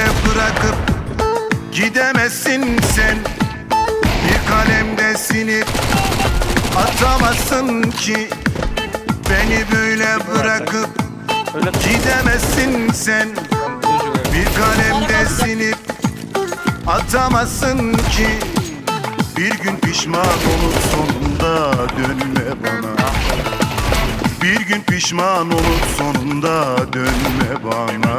bırakıp gidemezsin sen. Bir kalemde sinip atamazsın ki. Beni böyle bırakıp gidemezsin sen. Bir kalemde sinip atamazsın ki. Bir gün pişman olup sonunda dönme bana. Bir gün pişman olup sonunda dönme bana.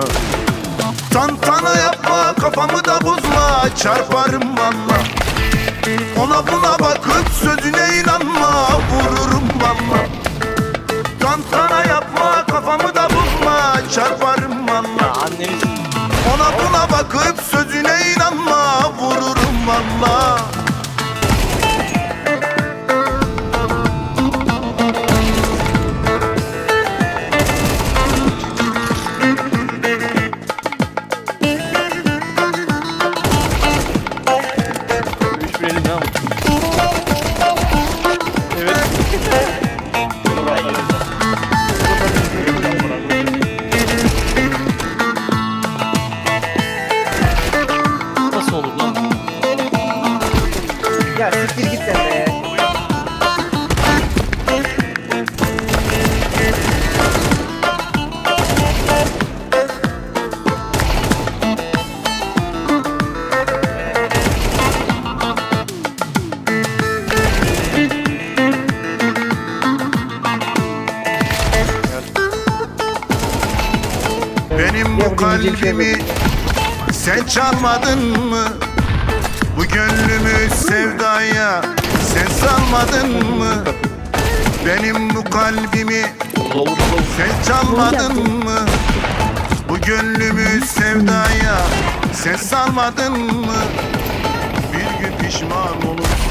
Tantana yapma kafamı da bozma çarparım valla. Ona buna bakıp sözüne inanma Ya siktir git sen be. Benim bu kalbimi sen çalmadın mı? Bu sevdaya sen salmadın mı? Benim bu kalbimi sen çalmadın mı? Bu gönlümü sevdaya sen salmadın mı? Bir gün pişman olup